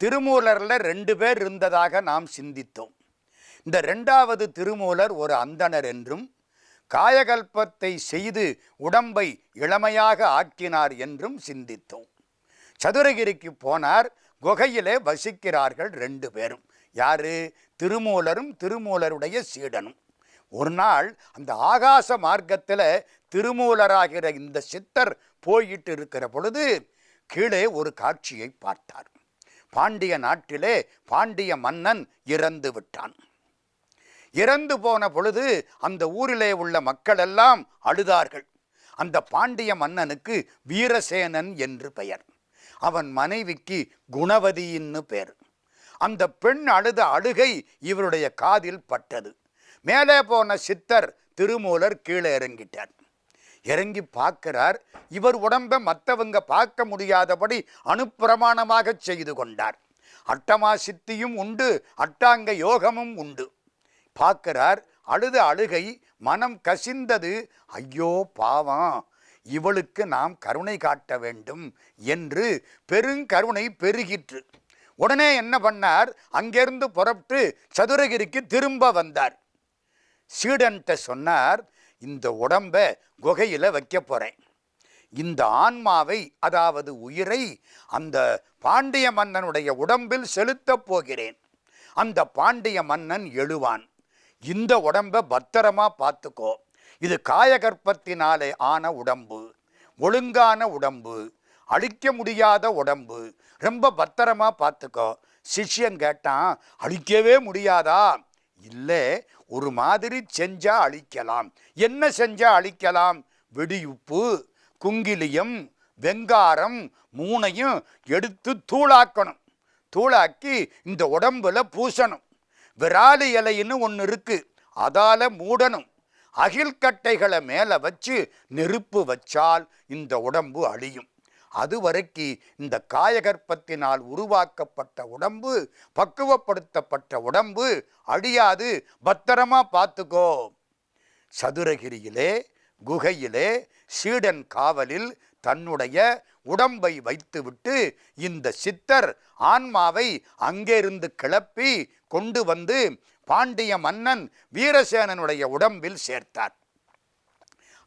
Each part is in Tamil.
திருமூலரில் ரெண்டு பேர் இருந்ததாக நாம் சிந்தித்தோம். இந்த ரெண்டாவது திருமூலர் ஒரு அந்தணர் என்றும் காயகல்பத்தை செய்து உடம்பை இளமையாக ஆக்கினார் என்றும் சிந்தித்தோம். சதுரகிரிக்கு போனார் குகையிலே வசிக்கிறார்கள் ரெண்டு பேரும். யாரு? திருமூலரும் திருமூலருடைய சீடனும். ஒரு நாள் அந்த ஆகாச மார்க்கத்தில் திருமூலராகிற இந்த சித்தர் போயிட்டு இருக்கிற பொழுது கீழே ஒரு காட்சியை பார்த்தார். பாண்டிய நாட்டிலே பாண்டிய மன்னன் இறந்து விட்டான். இறந்து போன பொழுது அந்த ஊரிலே உள்ள மக்களெல்லாம் அழுதார்கள். அந்த பாண்டிய மன்னனுக்கு வீரசேனன் என்று பெயர். அவன் மனைவிக்கு குணவதியின்னு பேர். அந்த பெண் அழுத அழுகை இவருடைய காதில் பட்டது. மேலே போன சித்தர் திருமூலர் கீழே இறங்கிட்டார். இறங்கி பார்க்கிறார். இவர் உடம்பை மற்றவங்க பார்க்க முடியாதபடி அணுப்பிரமாணமாக செய்து கொண்டார். அட்டமா சித்தியும் உண்டு அட்டாங்க யோகமும் உண்டு. பார்க்கிறார் அழுத அழுகை மனம் கசிந்தது. ஐயோ பாவம் இவளுக்கு நாம் கருணை காட்ட வேண்டும் என்று பெருங்கருணை பெருகிற்று. உடனே என்ன பண்ணார்? அங்கிருந்து புறப்பட்டு சதுரகிரிக்கு திரும்ப வந்தார். சீடன்ட்ட சொன்னார் இந்த உடம்பை குகையில் வைக்க போகிறேன் இந்த ஆன்மாவை அதாவது உயிரை அந்த பாண்டிய மன்னனுடைய உடம்பில் செலுத்தப் போகிறேன். அந்த பாண்டிய மன்னன் எழுவான். இந்த உடம்பை பத்திரமா பார்த்துக்கோ. இது காயகற்பத்தினாலே ஆன உடம்பு ஒழுங்கான உடம்பு அழிக்க முடியாத உடம்பு. ரொம்ப பத்திரமா பார்த்துக்கோ. சிஷ்யன் கேட்டான் அழிக்கவே முடியாதா? இல்லை ஒரு மாதிரி செஞ்சா அழிக்கலாம். என்ன செஞ்சா அழிக்கலாம்? வெடியுப்பு குங்கிலியம் வெங்காரம் மூணையும் எடுத்து தூளாக்கணும். தூளாக்கி இந்த உடம்புல பூசணும். விராலி இலைன்னு ஒன்று இருக்குது அதால் மூடணும். அகில்கட்டைகளை மேலே வச்சு நெருப்பு வச்சால் இந்த உடம்பு அழியும். அதுவரைக்கு இந்த காயகற்பத்தினால் உருவாக்கப்பட்ட உடம்பு பக்குவப்படுத்தப்பட்ட உடம்பு அழியாது. பத்திரமா பார்த்துக்கோ. சதுரகிரியிலே குகையிலே சீடன் காவலில் தன்னுடைய உடம்பை வைத்துவிட்டு இந்த சித்தர் ஆன்மாவை அங்கிருந்து கிளப்பி கொண்டு வந்து பாண்டிய மன்னன் வீரசேனனுடைய உடம்பில் சேர்த்தார்.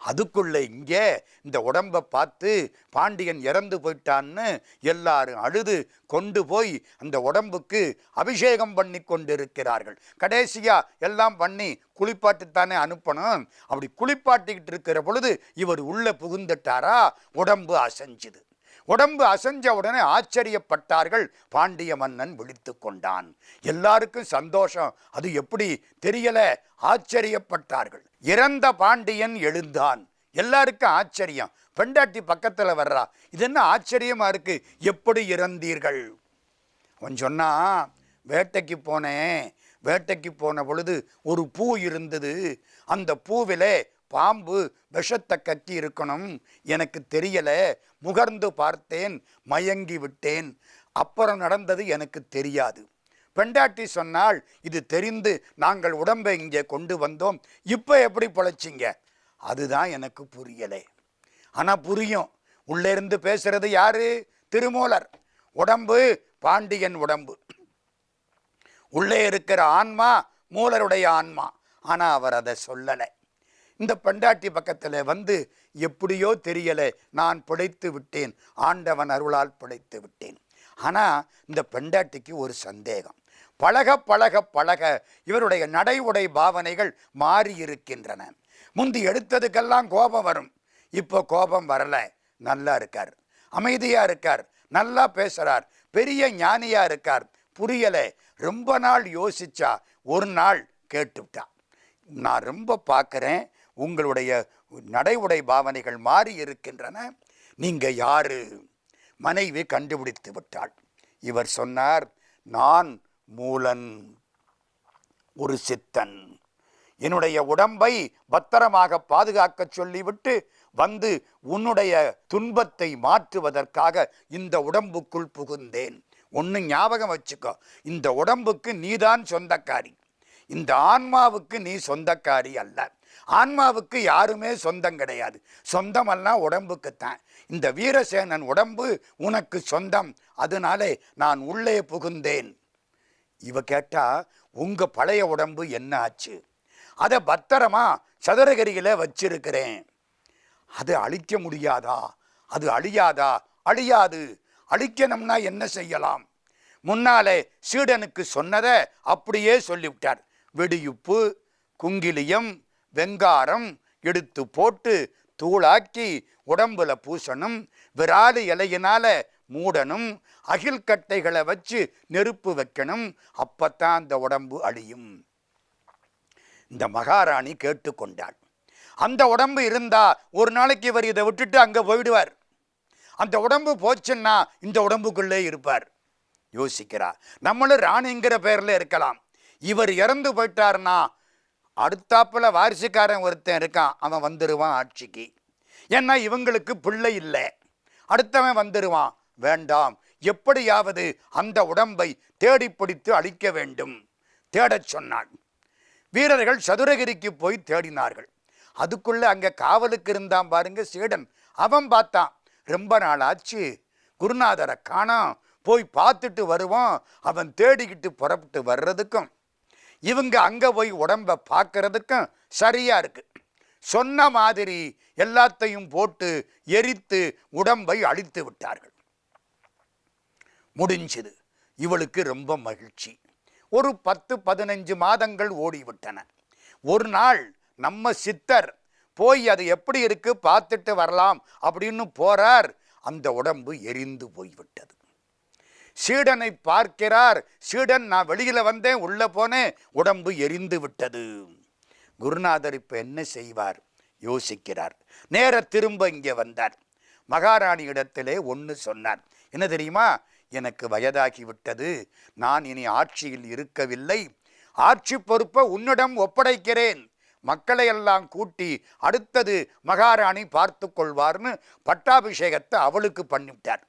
அதுக்குள்ளே இங்கே இந்த உடம்பை பார்த்து பாண்டியன் இறந்து போயிட்டான்னு எல்லாரும் அழுது கொண்டு போய் அந்த உடம்புக்கு அபிஷேகம் பண்ணி கொண்டிருக்கிறார்கள். கடைசியாக எல்லாம் பண்ணி குளிப்பாட்டுத்தானே அனுப்பணும். அப்படி குளிப்பாட்டிக்கிட்டு இருக்கிற பொழுது இவர் உள்ளே புகுந்துட்டாரா? உடம்பு அசைஞ்சுது. உடம்பு அசைஞ்ச உடனே ஆச்சரியப்பட்டார்கள். பாண்டிய மன்னன் விழித்து கொண்டான். எல்லாருக்கும் சந்தோஷம். அது எப்படி தெரியல? ஆச்சரியப்பட்டார்கள். இறந்த பாண்டியன் எழுந்தான். எல்லாருக்கும் ஆச்சரியம். பெண்டாட்டி பக்கத்தில் வர்றா. இது என்ன ஆச்சரியமா இருக்கு? எப்படி இறந்தீர்கள்? அவன் சொன்னா வேட்டைக்கு போனேன். வேட்டைக்கு போன பொழுது ஒரு பூ இருந்தது. அந்த பூவிலே பாம்பு விஷத்தை கட்டி இருக்கணும். எனக்கு தெரியலை. முகர்ந்து பார்த்தேன் மயங்கி விட்டேன். அப்புறம் நடந்தது எனக்கு தெரியாது. பெண்டாட்டி சொன்னால் இது தெரிந்து நாங்கள் உடம்பை இங்கே கொண்டு வந்தோம். இப்போ எப்படி பொழைச்சிங்க? அதுதான் எனக்கு புரியலை. ஆனால் புரியும். உள்ளே இருந்து பேசுறது யாரு? திருமூலர். உடம்பு பாண்டியன் உடம்பு. உள்ளே இருக்கிற ஆன்மா மூலருடைய ஆன்மா. ஆனால் அவர் அதை சொல்லலை. இந்த பெண்டாட்டி பக்கத்தில் வந்து எப்படியோ தெரியலை நான் பிழைத்து விட்டேன். ஆண்டவன் அருளால் பிழைத்து விட்டேன். ஆனால் இந்த பெண்டாட்டிக்கு ஒரு சந்தேகம். பழக பழக பழக இவருடைய நடை உடை பாவனைகள் மாறியிருக்கின்றன முந்தி எடுத்ததுக்கெல்லாம் கோபம் வரும். இப்போ கோபம் வரல. நல்லா இருக்கார். அமைதியாக இருக்கார். நல்லா பேசுகிறார் பெரிய ஞானியாக இருக்கார். புரியலை. ரொம்ப நாள் யோசிச்சா ஒரு நாள் கேட்டுவிட்டா. நான் ரொம்ப பார்க்குறேன். உங்களுடைய நடை உடை பாவனைகள் மாறி இருக்கின்றன. நீங்கள் யாரு? மனைவி கண்டுபிடித்து விட்டாள். இவர் சொன்னார் நான் மூலன் ஒரு சித்தன். என்னுடைய உடம்பை பத்திரமாக பாதுகாக்க சொல்லிவிட்டு வந்து உன்னுடைய துன்பத்தை மாற்றுவதற்காக இந்த உடம்புக்குள் புகுந்தேன். ஒன்று ஞாபகம் வச்சுக்கோ இந்த உடம்புக்கு நீதான் சொந்தக்காரி. இந்த ஆன்மாவுக்கு நீ சொந்தக்காரி அல்ல. ஆன்மாவுக்கு யாருமே சொந்தம் கிடையாது. சொந்தமெல்லாம் உடம்புக்குத்தான். இந்த வீரசேனன் உடம்பு உனக்கு சொந்தம். அதனாலே நான் உள்ளே புகுந்தேன். இவ கேட்டா உங்க பழைய உடம்பு என்ன ஆச்சு? அதை பத்திரமா சதுரகிரியில வச்சிருக்கிறேன். அது அழிக்க முடியாதா? அது அழியாதா? அழியாது. அழிக்கணும்னா என்ன செய்யலாம்? முன்னாலே சீடனுக்கு சொன்னதை அப்படியே சொல்லிவிட்டார். வெடியுப்பு குங்கிலியம் வெங்காரம் எடுத்து போட்டு தூளாக்கி உடம்புல பூசணும் விராலு இலையினால மூடணும் அகில் கட்டைகளை வச்சு நெருப்பு வைக்கணும் அப்பத்தான் அந்த உடம்பு அழியும். இந்த மகாராணி கேட்டுக்கொண்டாள் அந்த உடம்பு இருந்தா ஒரு நாளைக்கு இவர் இதை விட்டுட்டு அங்கே போயிடுவார். அந்த உடம்பு போச்சுன்னா இந்த உடம்புக்குள்ளே இருப்பார். யோசிக்கிறார் நம்மளும் ராணிங்கிற பெயரில் இருக்கலாம். இவர் இறந்து போயிட்டார்னா அடுத்தாப்புல வாரிசுக்காரன் ஒருத்தன் இருக்கான் அவன் வந்துடுவான் ஆட்சிக்கு. ஏன்னா இவங்களுக்கு பிள்ளை இல்லை. அடுத்தவன் வந்துடுவான் வேண்டாம். எப்படியாவது அந்த உடம்பை தேடி பிடித்து அழிக்க வேண்டும். தேடச் சொன்னான் வீரர்கள் சதுரகிரிக்கு போய் தேடினார்கள். அதுக்குள்ளே அங்கே காவலுக்கு இருந்தான் பாருங்க சீடன். அவன் பார்த்தான். ரொம்ப நாள் ஆச்சு குருநாதரை காணோம். போய் பார்த்துட்டு வருவான் அவன் தேடிக்கிட்டு புறப்பட்டு வர்றதுக்கும். இவங்க அங்கே போய் உடம்ப பார்க்கறதுக்கும் சரியாக இருக்குது சொன்ன மாதிரி எல்லாத்தையும் போட்டு எரித்து உடம்பை அழித்து விட்டார்கள். முடிஞ்சது. இவளுக்கு ரொம்ப மகிழ்ச்சி. ஒரு பத்து பதினஞ்சு மாதங்கள் ஓடிவிட்டன. ஒரு நாள் நம்ம சித்தர் போய் அது எப்படி இருக்கு பார்த்துட்டு வரலாம் அப்படின்னு போறார். அந்த உடம்பு எரிந்து போய்விட்டது. சீடனை பார்க்கிறார். சீடன் நான் வெளியில் வந்தேன் உள்ள போனேன் உடம்பு எரிந்து விட்டது. குருநாதர் இப்போ என்ன செய்வார்? யோசிக்கிறார். நேர திரும்ப இங்கே வந்தார். மகாராணி இடத்திலே ஒன்று சொன்னார். என்ன தெரியுமா? எனக்கு வயதாகிவிட்டது நான் இனி ஆட்சியில் இருக்கவில்லை. ஆட்சி பொறுப்பை உன்னிடம் ஒப்படைக்கிறேன். மக்களை எல்லாம் கூட்டி அடுத்தது மகாராணி பார்த்து கொள்வார்னு பட்டாபிஷேகத்தை அவளுக்கு பண்ணிவிட்டார்.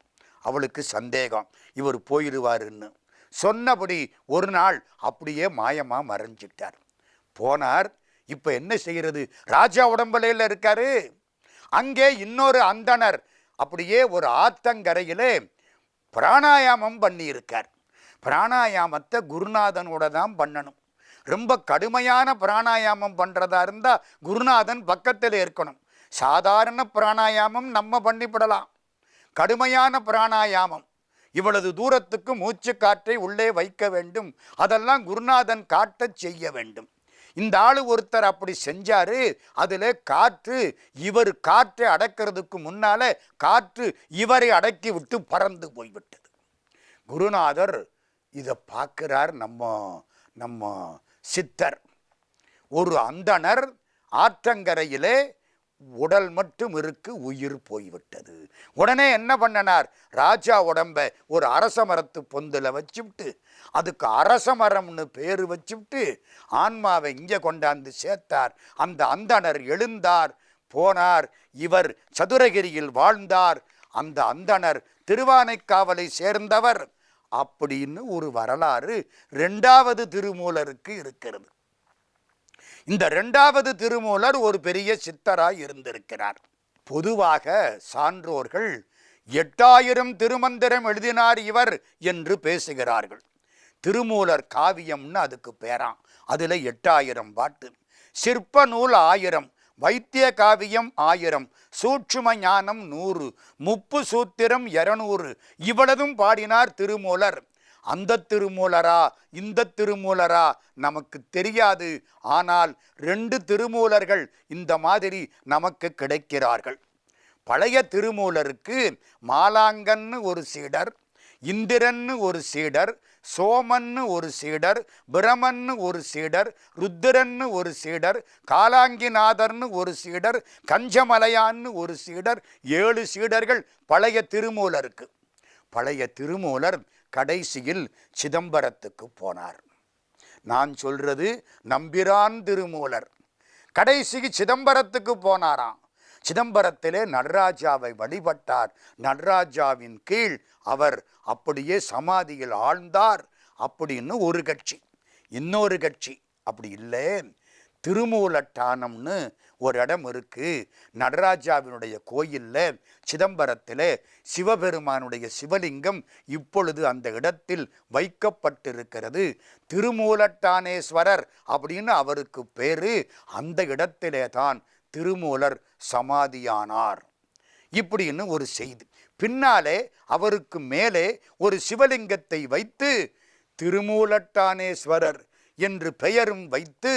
அவளுக்கு சந்தேகம். இவர் போயிடுவாருன்னு. சொன்னபடி ஒரு நாள் அப்படியே மாயமாக மறைஞ்சிட்டார். போனார் இப்போ என்ன செய்கிறது ராஜா உடம்பலையில் இருக்காரு. அங்கே இன்னொரு அந்தணர் அப்படியே ஒரு ஆத்தங்கரையிலே பிராணாயாமம் பண்ணியிருக்கார். பிராணாயாமத்தை குருநாதனோட தான் பண்ணணும். ரொம்ப கடுமையான பிராணாயாமம் பண்ணுறதா இருந்தால் குருநாதன் பக்கத்தில் இருக்கணும். சாதாரண பிராணாயாமம் நம்ம பண்ணிவிடலாம். கடுமையான பிராணாயாமம். இவ்வளவு தூரத்துக்கு மூச்சு காற்றை உள்ளே வைக்க வேண்டும். அதெல்லாம் குருநாதன் காட்டச் செய்ய வேண்டும். இந்த ஆள் ஒருத்தர் அப்படி செஞ்சாரு அதில் காற்று இவர் காற்றை அடக்கிறதுக்கு முன்னால காற்று இவரை அடக்கி விட்டு பறந்து போய்விட்டது. குருநாதர் இதை பார்க்கிறார் நம்ம நம்ம சித்தர். ஒரு அந்தணர் ஆற்றங்கரையிலே உடல் மட்டும் இருக்கு உயிர் போய்விட்டது. உடனே என்ன பண்ணனார்? ராஜா உடம்ப ஒரு அரச மரத்து பொந்தில் வச்சுவிட்டு அதுக்கு அரச மரம்னு பேர் வச்சுவிட்டு ஆன்மாவை இங்கே கொண்டாந்து சேர்த்தார். அந்த அந்தணர் எழுந்தார். போனார். இவர் சதுரகிரியில் வாழ்ந்தார். அந்த அந்தணர் திருவானைக்காவலை சேர்ந்தவர். அப்படின்னு ஒரு வரலாறு ரெண்டாவது திருமூலருக்கு இருக்கிறது. இந்த ரெண்டாவது திருமூலர் ஒரு பெரிய சித்தராய் இருந்திருக்கிறார். பொதுவாக சான்றோர்கள் எட்டாயிரம் திருமந்திரம் எழுதினார் இவர் என்று பேசுகிறார்கள். திருமூலர் காவியம்னு அதுக்கு பேராம். அதில் எட்டாயிரம் பாட்டு. சிற்ப நூல் ஆயிரம் வைத்திய காவியம் ஆயிரம் சூட்சும ஞானம் நூறு முப்பு சூத்திரம் இரநூறு. இவ்வளவும் பாடினார் திருமூலர். அந்த திருமூலரா இந்த திருமூலரா நமக்கு தெரியாது. ஆனால் ரெண்டு திருமூலர்கள் இந்த மாதிரி நமக்கு கிடைக்கிறார்கள். பழைய திருமூலருக்கு மாலாங்கன்னு ஒரு சீடர் இந்திரன்னு ஒரு சீடர் சோமன்னு ஒரு சீடர் பிரமன்னு ஒரு சீடர் ருத்திரன்னு ஒரு சீடர் காலாங்கிநாதர்னு ஒரு சீடர் கஞ்சமலையான்னு ஒரு சீடர் ஏழு சீடர்கள் பழைய திருமூலருக்கு. பழைய திருமூலர் கடைசியில் சிதம்பரத்துக்கு போனார். நான் சொல்றது நம்பிரான் திருமூலர். கடைசிக்கு சிதம்பரத்துக்கு போனாராம். சிதம்பரத்திலே நடராஜாவை வழிபட்டார். நடராஜாவின் கீழ் அவர் அப்படியே சமாதியில் ஆழ்ந்தார். அப்படின்னு ஒரு கட்சி. இன்னொரு கட்சி. அப்படி இல்லை. திருமூலட்டானம்னு ஒரு இடம் இருக்கு. நடராஜாவினுடைய கோயிலில் சிதம்பரத்தில் சிவபெருமானுடைய சிவலிங்கம் இப்பொழுது அந்த இடத்தில் வைக்கப்பட்டிருக்கிறது. திருமூலட்டானேஸ்வரர் அப்படின்னு அவருக்கு பேரு. அந்த இடத்திலே தான் திருமூலர் சமாதியானார். இப்படின்னு ஒரு செய்தி. பின்னாலே அவருக்கு மேலே ஒரு சிவலிங்கத்தை வைத்து திருமூலட்டானேஸ்வரர் என்று பெயரும் வைத்து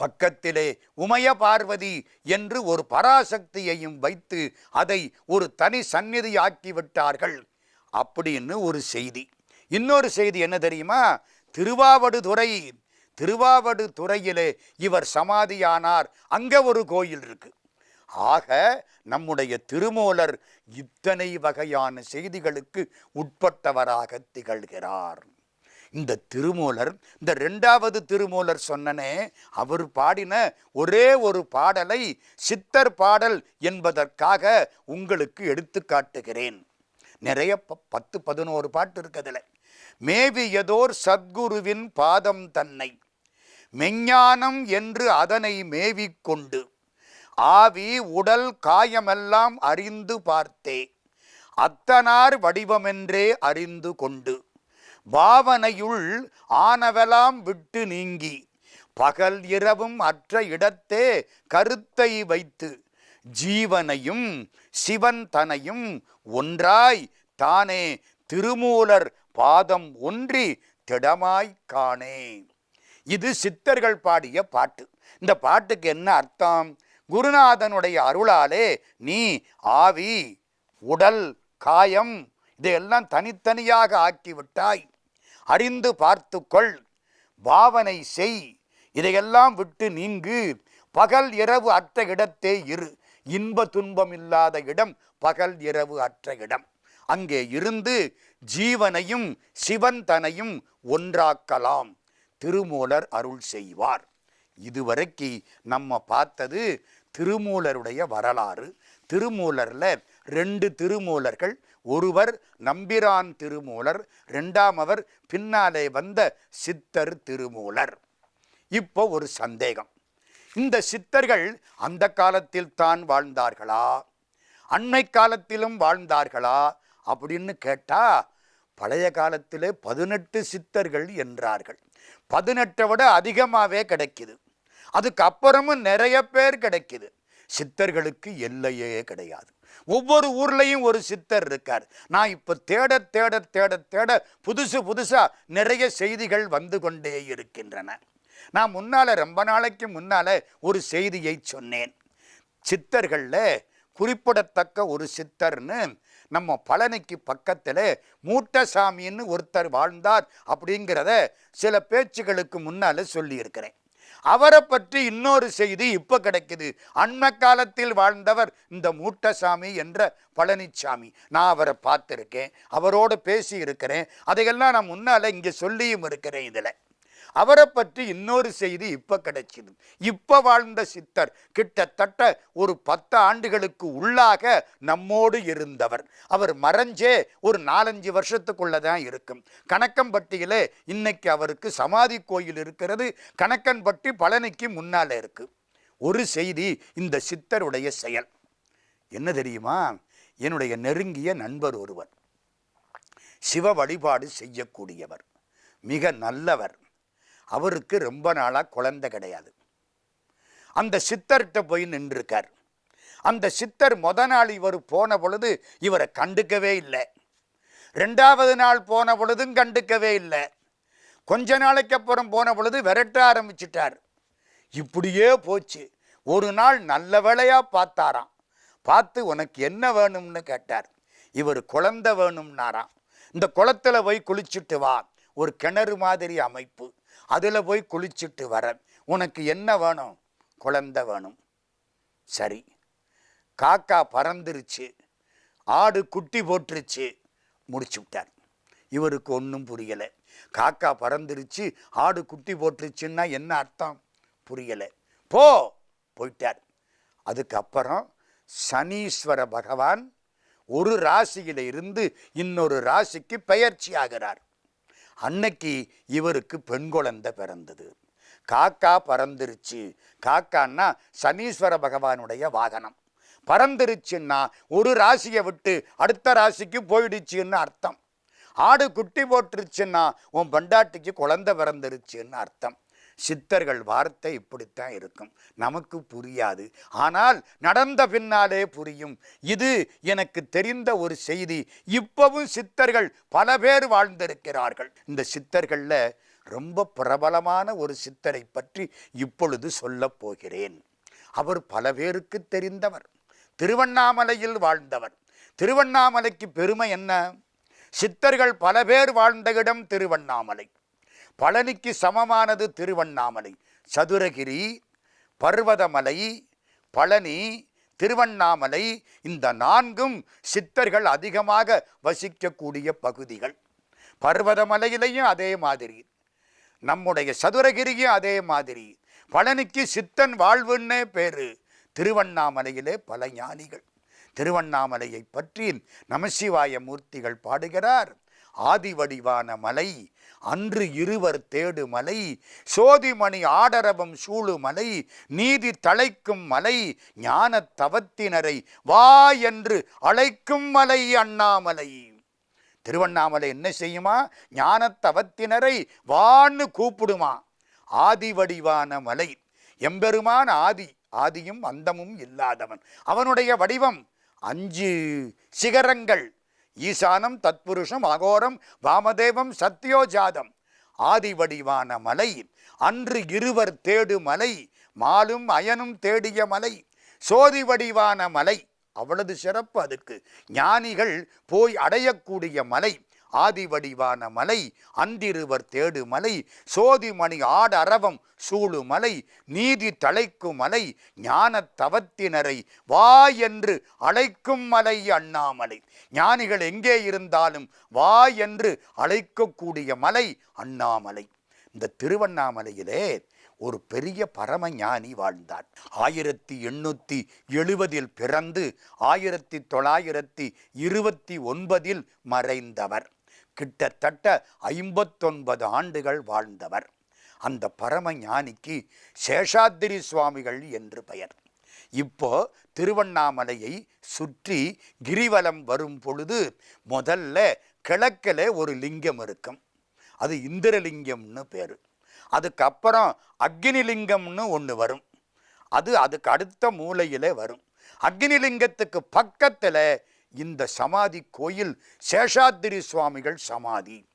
பக்கத்திலே உமய பார்வதி என்று ஒரு பராசக்தியையும் வைத்து அதை ஒரு தனி சந்நிதி ஆக்கி விட்டார்கள் அப்படின்னு ஒரு செய்தி. இன்னொரு செய்தி என்ன தெரியுமா? திருவாவடுதுறை. திருவாவடுதுறையிலே இவர் சமாதியானார். அங்கே ஒரு கோயில் இருக்கு. ஆக நம்முடைய திருமூலர் இத்தனை வகையான செய்திகளுக்கு உட்பட்டவராக திகழ்கிறார். இந்த திருமூலர் இந்த ரெண்டாவது திருமூலர் சொன்னனே அவர் பாடின ஒரே ஒரு பாடலை சித்தர் பாடல் என்பதற்காக உங்களுக்கு எடுத்து காட்டுகிறேன். நிறைய பத்து பதினோரு பாட்டு இருக்குதுல. மேவியதோர் சத்குருவின் பாதம் தன்னை மெஞ்ஞானம் என்று அதனை மேவிக்கொண்டு ஆவி உடல் காயமெல்லாம் அறிந்து பார்த்தே அத்தனார் வடிவமென்றே அறிந்து கொண்டு பாவனையுள் ஆனவெல்லாம் விட்டு நீங்கி பகல் இரவும் அற்ற இடத்தே கருத்தை வைத்து ஜீவனையும் சிவன் தனையும் ஒன்றாய் தானே திருமூலர் பாதம் ஒன்றி திடமாய் காணே. இது சித்தர்கள் பாடிய பாட்டு. இந்த பாட்டுக்கு என்ன அர்த்தம்? குருநாதனுடைய அருளாலே நீ ஆவி உடல் காயம் இதையெல்லாம் தனித்தனியாக ஆக்கிவிட்டாய் அறிந்து பார்த்துக்கொள். பாவனை செய். இதையெல்லாம் விட்டு நீங்கு. பகல் இரவு அற்ற இடத்தே இரு. இன்ப துன்பம் இல்லாத இடம் பகல் இரவு அற்ற இடம். அங்கே இருந்து ஜீவனையும் சிவன் தனையும் ஒன்றாக்கலாம். திருமூலர் அருள் செய்வார். இதுவரைக்கு நம்ம பார்த்தது திருமூலருடைய வரலாறு. திருமூலரில் ரெண்டு திருமூலர்கள் ஒருவர் நம்பிரான் திருமூலர் ரெண்டாம் அவர் பின்னாலே வந்த சித்தர் திருமூலர். இப்போ ஒரு சந்தேகம். இந்த சித்தர்கள் அந்த காலத்தில் தான் வாழ்ந்தார்களா? அண்மை காலத்திலும் வாழ்ந்தார்களா? அப்படின்னு கேட்டால் பழைய காலத்திலே பதினெட்டு சித்தர்கள் என்றார்கள். பதினெட்டை விட அதிகமாகவே கிடைக்குது. அதுக்கப்புறமும் நிறைய பேர் கிடைக்குது. சித்தர்களுக்கு எல்லையே கிடையாது. ஒவ்வொரு ஊர்லேயும் ஒரு சித்தர் இருக்கார். நான் இப்போ தேட தேட தேட தேட புதுசு புதுசாக நிறைய செய்திகள் வந்து கொண்டே இருக்கின்றன. நான் முன்னால் ரொம்ப நாளைக்கு முன்னால் ஒரு செய்தியை சொன்னேன். சித்தர்களில் குறிப்பிடத்தக்க ஒரு சித்தர்னு நம்ம பழனிக்கு பக்கத்தில் மூட்டசாமின்னு ஒருத்தர் வாழ்ந்தார் அப்படிங்கிறத சில பேச்சுகளுக்கு முன்னால் சொல்லியிருக்கிறேன். அவரை பற்றி இன்னொரு செய்தி இப்போ கிடைக்குது. அண்மை காலத்தில் வாழ்ந்தவர் இந்த மூட்டசாமி என்ற பழனிச்சாமி. நான் அவரை பார்த்துருக்கேன். அவரோடு பேசி இருக்கிறேன் அதையெல்லாம் நான் முன்னால் இங்கே சொல்லியும் இருக்கிறேன் இதில். அவரை பற்றி இன்னொரு செய்தி இப்போ கிடைச்சிது. இப்போ வாழ்ந்த சித்தர் கிட்டத்தட்ட ஒரு பத்து ஆண்டுகளுக்கு உள்ளாக நம்மோடு இருந்தவர். அவர் மறைஞ்சே ஒரு நாலஞ்சு வருஷத்துக்குள்ளே தான் இருக்கும். கணக்கம்பட்டியிலே இன்னைக்கு அவருக்கு சமாதி கோயில் இருக்கிறது. கணக்கன்பட்டி பழனிக்கு முன்னால இருக்கு. ஒரு செய்தி இந்த சித்தருடைய செயல். என்ன தெரியுமா? என்னுடைய நெருங்கிய நண்பர் ஒருவர். சிவ வழிபாடு செய்யக்கூடியவர். மிக நல்லவர். அவருக்கு ரொம்ப நாளாக குழந்தை கிடையாது. அந்த சித்தர்கிட்ட போய் நின்றுருக்கார். அந்த சித்தர் மொத நாள் இவர் போன பொழுது இவரை கண்டுக்கவே இல்லை. ரெண்டாவது நாள் போன பொழுதும் கண்டுக்கவே இல்லை. கொஞ்ச நாளைக்கு அப்புறம் போன பொழுது விரட்ட ஆரம்பிச்சிட்டார். இப்படியே போச்சு. ஒரு நாள் நல்ல வேலையாக பார்த்தாராம். பார்த்து உனக்கு என்ன வேணும்னு கேட்டார். இவர் குழந்தை வேணும்னாராம். இந்த குளத்துல போய் குளிச்சுட்டு வா. ஒரு கிணறு மாதிரி அமைப்பு. அதில் போய் குளிச்சுட்டு வர. உனக்கு என்ன வேணும்? குழந்த வேணும். சரி. காக்கா பறந்துருச்சு. ஆடு குட்டி போட்டுருச்சு. முடிச்சு விட்டார். இவருக்கு ஒன்றும் புரியலை. காக்கா பறந்துருச்சு. ஆடு குட்டி போட்டுருச்சுன்னா என்ன அர்த்தம்? புரியலை. போ! போயிட்டார். அதுக்கப்புறம் சனீஸ்வர பகவான் ஒரு ராசியில இருந்து இன்னொரு ராசிக்கு பெயர்ச்சி ஆகிறார். அன்னைக்கு இவருக்கு பெண் குழந்தை பிறந்தது. காக்கா பறந்துருச்சு. காக்கான்னா சனீஸ்வர பகவானுடைய வாகனம். பறந்துருச்சுன்னா ஒரு ராசியை விட்டு அடுத்த ராசிக்கு போயிடுச்சுன்னு அர்த்தம். ஆடு குட்டி போட்டுருச்சுன்னா உன் பண்டாட்டிக்கு குழந்தை பிறந்துருச்சுன்னு அர்த்தம். சித்தர்கள் வார்த்தை இப்படித்தான் இருக்கும். நமக்கு புரியாது. ஆனால் நடந்த பின்னாலே புரியும். இது எனக்கு தெரிந்த ஒரு செய்தி. இப்பவும் சித்தர்கள் பல பேர் வாழ்ந்திருக்கிறார்கள். இந்த சித்தர்களில் ரொம்ப பிரபலமான ஒரு சித்தரை பற்றி இப்பொழுது சொல்லப் போகிறேன். அவர் பல பேருக்கு தெரிந்தவர். திருவண்ணாமலையில் வாழ்ந்தவர். திருவண்ணாமலைக்கு பெருமை என்ன? சித்தர்கள் பல பேர் வாழ்ந்த இடம் திருவண்ணாமலை. பழனிக்கு சமமானது திருவண்ணாமலை. சதுரகிரி பர்வதமலை பழனி திருவண்ணாமலை இந்த நான்கும் சித்தர்கள் அதிகமாக வசிக்கக்கூடிய பகுதிகள். பர்வதமலையிலையும் அதே மாதிரி. நம்முடைய சதுரகிரியும் அதே மாதிரி. பழனிக்கு சித்தன் வாழ்வுன்னே பேரு. திருவண்ணாமலையிலே பல ஞானிகள். திருவண்ணாமலையை பற்றி நமசிவாய மூர்த்திகள் பாடுகிறார். ஆதி வடிவான மலை அன்று இருவர் தேடு மலை சோதிமணி ஆடரவம் சூழு மலை நீதி தழைக்கும் மலை ஞான தவத்தினரை வா என்று அழைக்கும் மலை அண்ணாமலை. திருவண்ணாமலை என்ன செய்யுமா? ஞான தவத்தினரை வான்னு கூப்பிடுமா. ஆதி வடிவான மலை. எம்பெருமான் ஆதி ஆதியும் அந்தமும் இல்லாதவன். அவனுடைய வடிவம் அஞ்சு சிகரங்கள். ஈசானம் தத்புருஷம் அகோரம் வாமதேவம் சத்யோஜாதம் ஆதி வடிவான மலை அன்று இருவர் தேடு மலை மாலும் அயனும் தேடிய மலை. சோதி வடிவான மலை அவ்வளவு சிறப்பு அதுக்கு. ஞானிகள் போய் அடையக்கூடிய மலை. ஆதி வடிவான மலை அந்திருவர் தேடு மலை சோதிமணி ஆடரவம் சூழு மலை நீதி தழைக்கும் மலை ஞான தவத்தினரை வா என்று அழைக்கும் மலை அண்ணாமலை. ஞானிகள் எங்கே இருந்தாலும் வா என்று அழைக்கக்கூடிய மலை அண்ணாமலை. இந்த திருவண்ணாமலையிலே ஒரு பெரிய பரமஞானி வாழ்ந்தார். ஆயிரத்தி எண்ணூற்றி எழுபதில் பிறந்து ஆயிரத்தி தொள்ளாயிரத்தி இருபத்தி ஒன்பதில் மறைந்தவர். கிட்டத்தட்ட ஐம்பத்தொன்பது ஆண்டுகள் வாழ்ந்தவர். அந்த பரமஞானிக்கு சேஷாத்திரி சுவாமிகள் என்று பெயர். இப்போ திருவண்ணாமலையை சுற்றி கிரிவலம் வரும் பொழுது முதல்ல கிழக்கில் ஒரு லிங்கம் இருக்கும். அது இந்திரலிங்கம்னு பேர். அதுக்கப்புறம் அக்னிலிங்கம்னு ஒன்று வரும். அது அதுக்கு அடுத்த மூலையில் வரும். அக்னிலிங்கத்துக்கு பக்கத்தில் இந்த சமாதி கோயில் சேஷாத்திரி சுவாமிகள் சமாதி.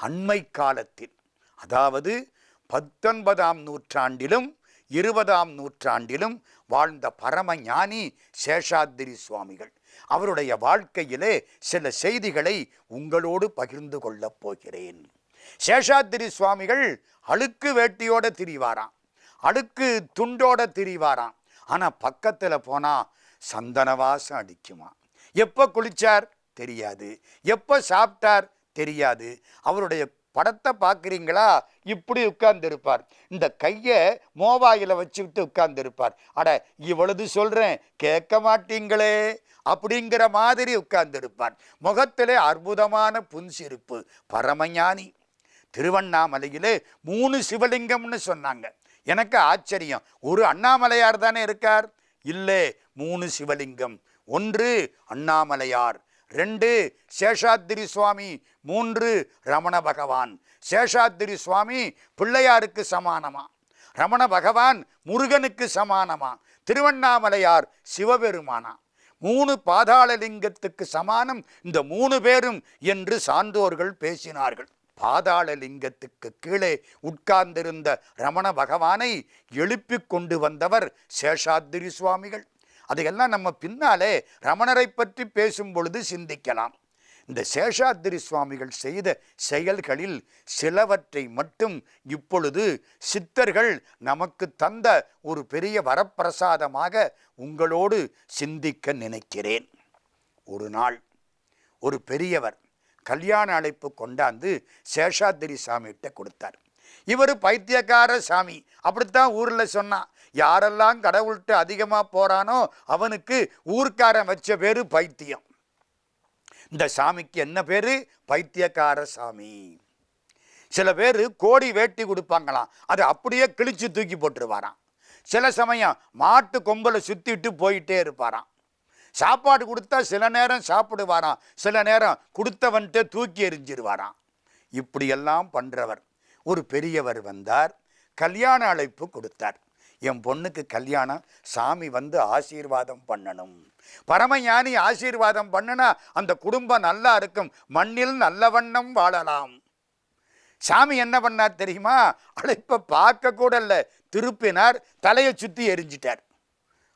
அண்மை காலத்தில் அதாவது பத்தொன்பதாம் நூற்றாண்டிலும் இருபதாம் நூற்றாண்டிலும் வாழ்ந்த பரமஞானி சேஷாத்திரி சுவாமிகள். அவருடைய வாழ்க்கையிலே சில செய்திகளை உங்களோடு பகிர்ந்து கொள்ளப் போகிறேன். சேஷாத்திரி சுவாமிகள் அழுக்கு வேட்டியோட திரிவாராம். அழுக்கு துண்டோட திரிவாராம். ஆனால் பக்கத்தில் போனால் சந்தன வாசம் அடிக்குமா எப்போ குளிச்சார்? தெரியாது. எப்போ சாப்பிட்டார்? தெரியாது. அவருடைய படத்தை பார்க்குறீங்களா? இப்படி உட்கார்ந்துருப்பார். இந்த கையை மோபாயில் வச்சுக்கிட்டு உட்கார்ந்துருப்பார். அட இவ்வளவு சொல்கிறேன் கேட்க மாட்டீங்களே? அப்படிங்கிற மாதிரி உட்கார்ந்துருப்பார். முகத்திலே அற்புதமான புன்சிரிப்பு. பரமஞானி. திருவண்ணாமலையிலே மூணு சிவலிங்கம்னு சொன்னாங்க. எனக்கு ஆச்சரியம். ஒரு அண்ணாமலையார் தானே இருக்கார்? இல்லை மூணு சிவலிங்கம். ஒன்று அண்ணாமலையார் ரெண்டு சேஷாத்திரி சுவாமி மூன்று ரமண பகவான். சேஷாத்திரி சுவாமி பிள்ளையாருக்கு சமானமா? ரமண பகவான் முருகனுக்கு சமானமா? திருவண்ணாமலையார் சிவபெருமானா? மூணு பாதாளலிங்கத்துக்கு சமானம் இந்த மூணு பேரும் என்று சான்றோர்கள் பேசினார்கள். பாதாள லிங்கத்துக்கு கீழே உட்கார்ந்திருந்த ரமண பகவானை எழுப்பிக் கொண்டு வந்தவர் சேஷாத்திரி சுவாமிகள். அதையெல்லாம் நம்ம பின்னாலே ரமணரை பற்றி பேசும் பொழுது சிந்திக்கலாம். இந்த சேஷாத்திரி சுவாமிகள் செய்த செயல்களில் சிலவற்றை மட்டும் இப்பொழுது சித்தர்கள் நமக்கு தந்த ஒரு பெரிய வரப்பிரசாதமாக உங்களோடு சிந்திக்க நினைக்கிறேன். ஒரு நாள் ஒரு பெரியவர் கல்யாண அழைப்பு கொண்டாந்து சேஷாத்திரி சாமிகிட்ட கொடுத்தார். இவர் பைத்தியக்கார சாமி. அப்படித்தான் ஊரில் சொன்னான் யாரெல்லாம் கடவுள்கிட்ட அதிகமாக போகிறானோ அவனுக்கு ஊர்க்காரன் வச்ச பேர் பைத்தியம். இந்த சாமிக்கு என்ன பேர்? பைத்தியக்கார சாமி. சில பேர் கோடி வேட்டி கொடுப்பாங்களாம். அதை அப்படியே கிழிச்சு தூக்கி போட்டுருவாராம். சில சமயம் மாட்டு கொம்பில் சுற்றிட்டு போயிட்டே இருப்பாராம். சாப்பாடு கொடுத்தா சில நேரம் சாப்பிடுவாராம். சில நேரம் கொடுத்தவன்ட்டு தூக்கி எரிஞ்சிருவாராம் இப்படியெல்லாம் பண்ணுறவர் ஒரு பெரியவர் வந்தார். கல்யாண அழைப்பு கொடுத்தார். என் பொண்ணுக்கு கல்யாணம் சாமி வந்து ஆசீர்வாதம் பண்ணணும். பரமஞானி ஆசீர்வாதம் பண்ணுனா அந்த குடும்பம் நல்லா இருக்கும் மண்ணில் நல்ல வண்ணம் வாழலாம். சாமி என்ன பண்ணார் தெரியுமா? அழைப்பை பார்க்க கூட இல்லை திருப்பினார் தலையை சுற்றி எரிஞ்சிட்டார்.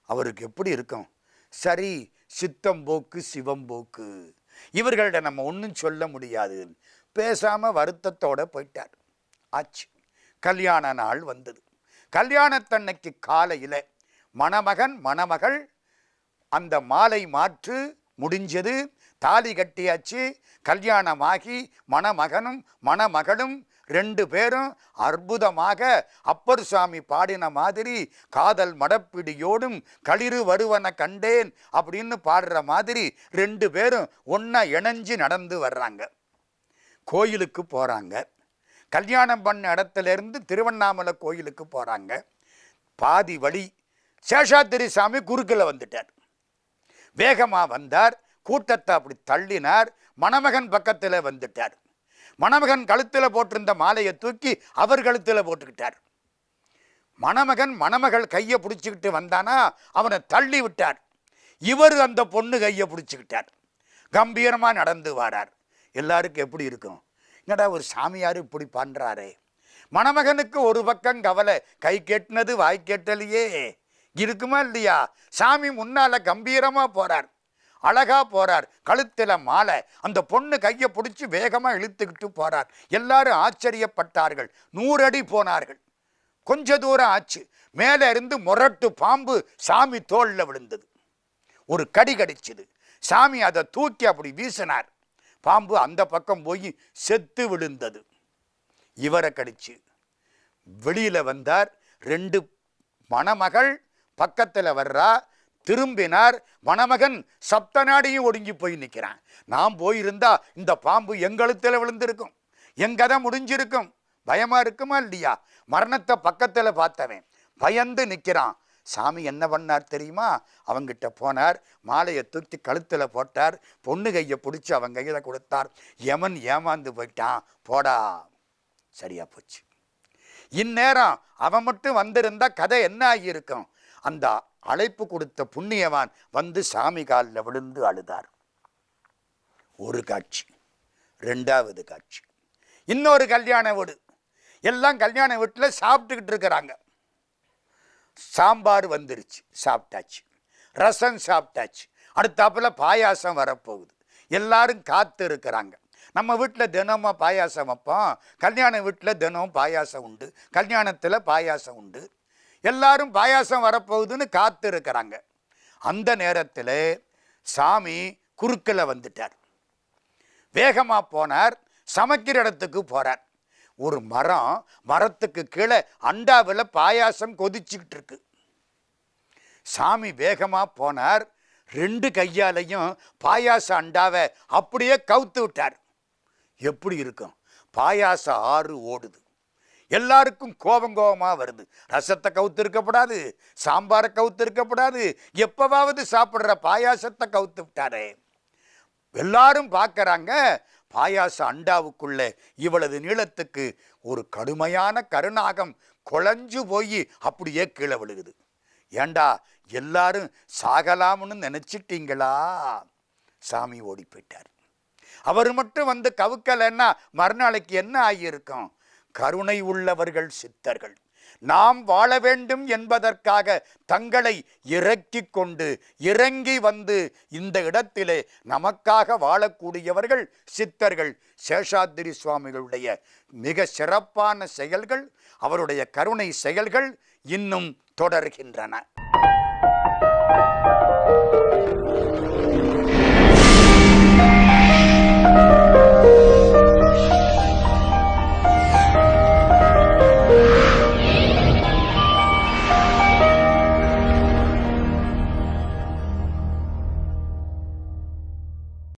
அவருக்கு எப்படி இருக்கும்? சரி சித்தம் போக்கு சிவம் போக்கு. இவர்கள்ட்ட நம்ம ஒன்றும் சொல்ல முடியாது. பேசாமல் வருத்தத்தோட போயிட்டார். ஆச்சு. கல்யாண நாள் வந்தது. கல்யாணத்தன்னைக்கு காலையில் மணமகன் மணமகள் அந்த மாலை மாற்று முடிஞ்சது. தாலி கட்டியாச்சு. கல்யாணமாகி மணமகனும் மணமகளும் ரெண்டு பேரும் அற்புதமாக அப்பர் சாமி பாடின மாதிரி காதல் மடப்பிடியோடும் களிறு வருவன கண்டேன் அப்படின்னு பாடுற மாதிரி ரெண்டு பேரும் ஒன்றா இணைஞ்சு நடந்து வர்றாங்க. கோயிலுக்கு போகிறாங்க கல்யாணம் பண்ண இடத்துல இருந்து திருவண்ணாமலை கோயிலுக்கு போகிறாங்க பாதி வழி சேஷாத்திரி சாமி குறுக்கில் வந்துட்டார். வேகமாக வந்தார். கூட்டத்தை அப்படி தள்ளினார். மணமகன் பக்கத்தில் வந்துட்டார். மணமகன் கழுத்தில் போட்டிருந்த மாலையை தூக்கி அவர் கழுத்தில் போட்டுக்கிட்டார். மணமகன் மணமகள் கையை பிடிச்சிக்கிட்டு வந்தானா? அவனை தள்ளி விட்டார். இவர் அந்த பொண்ணு கையை பிடிச்சிக்கிட்டார். கம்பீரமாக நடந்து வாரார். எல்லாருக்கும் எப்படி இருக்கும்? என்னடா ஒரு சாமியார் இப்படி பண்ணுறாரே மணமகனுக்கு ஒரு பக்கம் கவலை கை கெட்டினது வாய் கேட்டலையே. இருக்குமா இல்லையா? சாமி முன்னால் கம்பீரமாக போகிறார் அழகாக போகிறார் கழுத்தில் மாலை. அந்த பொண்ணு கையை பிடிச்சி வேகமாக இழுத்துக்கிட்டு போறார். எல்லாரும் ஆச்சரியப்பட்டார்கள். நூறு அடி போனார்கள். கொஞ்ச தூரம் ஆச்சு. மேலே இருந்து முரட்டு பாம்பு சாமி தோளில் விழுந்தது. ஒரு கடி கடிச்சுது. சாமி அதை தூக்கி அப்படி வீசினார். பாம்பு அந்த பக்கம் போய் செத்து விழுந்தது. இவரை கடிச்சு. வெளியில் வந்தார். ரெண்டு மணமகள் பக்கத்தில் வர்றா. திரும்பினார். மணமகன் சப்த நாடியும் ஒடுங்கி போய் நிற்கிறான் நான் போயிருந்தா இந்த பாம்பு எங்கழுத்தில் விழுந்திருக்கும்? எங்கதை முடிஞ்சிருக்கும்? பயமாக இருக்குமா இல்லையா? மரணத்தை பக்கத்தில் பார்த்தவன் பயந்து நிற்கிறான் சாமி என்ன பண்ணார் தெரியுமா? அவங்கிட்ட போனார் மாலையை தூக்கி கழுத்தில் போட்டார் பொண்ணு கையை பிடிச்சி அவன் கையில் கொடுத்தார். யமன் ஏமாந்து போயிட்டான். போடா. சரியா போச்சு. இந்நேரம் அவன் மட்டும் வந்திருந்தா கதை என்ன ஆகியிருக்கும்? அந்த அழைப்பு கொடுத்த புண்ணியவான் வந்து சாமி காலில் விழுந்து அழுதார். ஒரு காட்சி. ரெண்டாவது காட்சி. இன்னொரு கல்யாண வீடு. எல்லாம் கல்யாண வீட்டில் சாப்பிட்டுக்கிட்டு இருக்கிறாங்க. சாம்பார் வந்துருச்சு சாப்பிட்டாச்சு. ரசம் சாப்பிட்டாச்சு. அடுத்தாப்புல பாயாசம் வரப்போகுது. எல்லாரும் காத்து இருக்கிறாங்க. நம்ம வீட்டில் தினமும் பாயாசம் வைப்போம். கல்யாண வீட்டில் தினமும் பாயாசம் உண்டு. கல்யாணத்தில் பாயாசம் உண்டு. எல்லாரும் பாயாசம் வரப்போகுதுன்னு காத்து இருக்கிறாங்க. அந்த நேரத்தில் சாமி குறுக்கில் வந்துட்டார். வேகமாக போனார். சமைக்கிற இடத்துக்கு போகிறார் ஒரு மரம் மரத்துக்கு கீழே அண்டாவில் பாயாசம் கொதிச்சுக்கிட்டு இருக்கு. சாமி வேகமாக போனார். ரெண்டு கையாலையும் பாயாச அண்டாவை அப்படியே கவுத்து விட்டார். எப்படி இருக்கும்? பாயாச ஆறு ஓடுது. எல்லாருக்கும் கோபம் கோபமாக வருது. ரசத்தை கவுத்து இருக்கப்படாது சாம்பாரை கவுத்து இருக்கப்படாது எப்போவாவது சாப்பிட்ற பாயாசத்தை கவுத்து விட்டாரே. எல்லாரும் பார்க்குறாங்க பாயாச அண்டாவுக்குள்ள இவளது நீளத்துக்கு ஒரு கடுமையான கருநாகம் குழஞ்சு போய் அப்படியே கீழே விழுகுது. ஏண்டா எல்லாரும் சாகலாம்னு நினச்சிட்டீங்களா? சாமி ஓடி போயிட்டார் அவர் மட்டும் வந்து கவுக்கலைன்னா மறுநாளைக்கு என்ன ஆகியிருக்கும்? கருணை உள்ளவர்கள் சித்தர்கள். நாம் வாழ வேண்டும் என்பதற்காக தங்களை இறக்கிக் கொண்டு இறங்கி வந்து இந்த இடத்திலே நமக்காக வாழக்கூடியவர்கள் சித்தர்கள் சேஷாத்திரி சுவாமிகளுடைய மிக சிறப்பான செயல்கள் அவருடைய கருணை செயல்கள் இன்னும் தொடர்கின்றன.